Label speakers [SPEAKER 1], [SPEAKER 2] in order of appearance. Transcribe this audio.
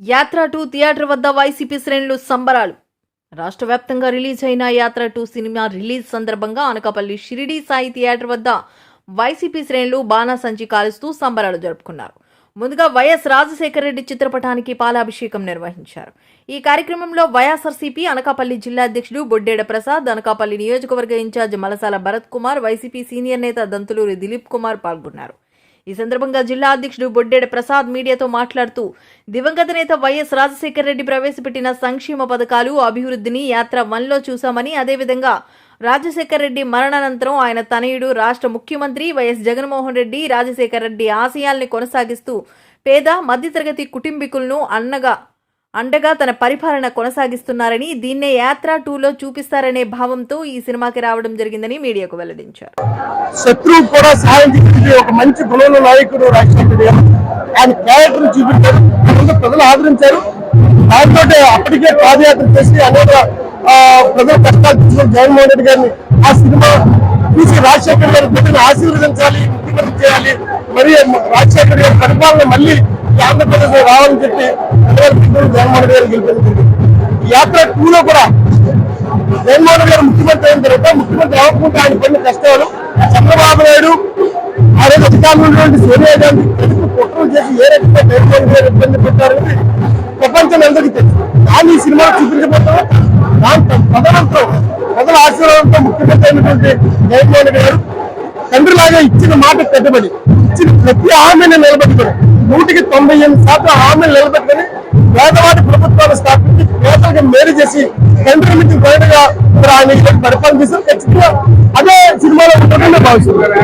[SPEAKER 1] యాత్ర two theatre వద్ద YCP శ్రేణులు సంబరాలు. రాష్ట్ర వ్యాప్తంగా రిలీజ్ అయిన యాత్ర టూ సినిమా రిలీజ్ సందర్భంగా అనకాపల్లి షిరిడి సాయి థియేటర్ వద్ద వైసీపీ శ్రేణులు బాణాసంచి కాలుస్తూ సంబరాలు జరుపుకున్నారు. ముందుగా వైఎస్ రాజశేఖర రెడ్డి చిత్రపటానికి పాలాభిషేకం నిర్వహించారు. ఈ కార్యక్రమంలో వైఎస్ఆర్సీపీ అనకాపల్లి జిల్లా అధ్యక్షుడు బొడ్డేడ ప్రసాద్ అనకాపల్లి నియోజకవర్గ in charge Malasala Bharat Kumar YCP senior నేత దంతులూరి దిలీప్ కుమార్ పాల్గొన్నారు. ఈ సందర్భంగా జిల్లా అధ్యక్షుడు బొడ్డేడ ప్రసాద్ మీడియాతో మాట్లాడుతూ దివంగత నేత వైఎస్ రాజశేఖర రెడ్డి ప్రవేశపెట్టిన సంక్షేమ పథకాలు అభివృద్ధిని యాత్ర వన్లో చూశామని అదేవిధంగా రాజశేఖర రెడ్డి మరణానంతరం ఆయన తనయుడు రాష్ట్ర ముఖ్యమంత్రి వైఎస్ జగన్మోహన్ రెడ్డి రాజశేఖర రెడ్డి ఆశయాల్ని కొనసాగిస్తూ పేద మధ్యతరగతి కుటుంబీకులను అన్నగా అండగా తన పరిపాలన కొనసాగిస్తున్నారని దీన్నే యాత్ర టూలో చూపిస్తారనే భావంతో ఈ సినిమాకి రావడం జరిగిందని మీడియాకు వెల్లడించారు.
[SPEAKER 2] శత్రువు కూడా సహాయం ఒక మంచి గుణంలో నాయకుడు రాజశేఖర ఆయన క్యారెక్టర్ చూపించారు ప్రజలు ఆదరించారు. దాంతో అప్పటికే పాదయాత్ర చేసి అనేక ప్రజల కష్టాలు తీసుకుని జగన్మోహన్ రెడ్డి గారిని ఆ సినిమా చూసి రాజశేఖర్ గారి బిడ్డను ఆశీర్వదించాలి ముఖ్యమంత్రి చేయాలి. మరి రాజశేఖర్ గారి పరిపాలన మళ్ళీ ఆంధ్రప్రదేశ్ రావాలని చెప్పి జగన్మోహన్ గారు గెలిపించింది. యాత్ర టూలో కూడా జగన్మోహన్ గారు ముఖ్యమంత్రి అయిన తర్వాత ముఖ్యమంత్రి అవ్వకుండా ఆయన పడిన కష్టాలు చంద్రబాబు నాయుడు ఆ రోజు అధికారంలో ఉన్నటువంటి సోనియా గాంధీ ప్రజలకు కుట్రలు చేసి ఏ రకంగా జగన్మోహన్ గారు ఇబ్బంది పెట్టారని ప్రపంచం అందరికీ తెలుసు. కానీ ఈ సినిమా చూపించబోతున్నా దాంతో ప్రధానంతో ప్రజల ఆశీర్వాదంతో ముఖ్యమంత్రి అయినటువంటి జగన్మోహన్ గారు తండ్రిలాగా ఇచ్చిన మాట కట్టుబడి ఇచ్చిన ప్రతి హామీని నిలబెట్టుకుని నూటికి తొంభై ఎనిమిది శాతం హామీలు నిలబెట్టుకుని పేదవాడి ప్రభుత్వాన్ని స్థాపించి పేదలకు మేలు చేసి తండ్రి నుంచి బయటగా మరి ఆయన ఈరోజు పరిపాలన చేశారు. ఖచ్చితంగా అదే సినిమాలో ఉంటుందని భావిస్తున్నారు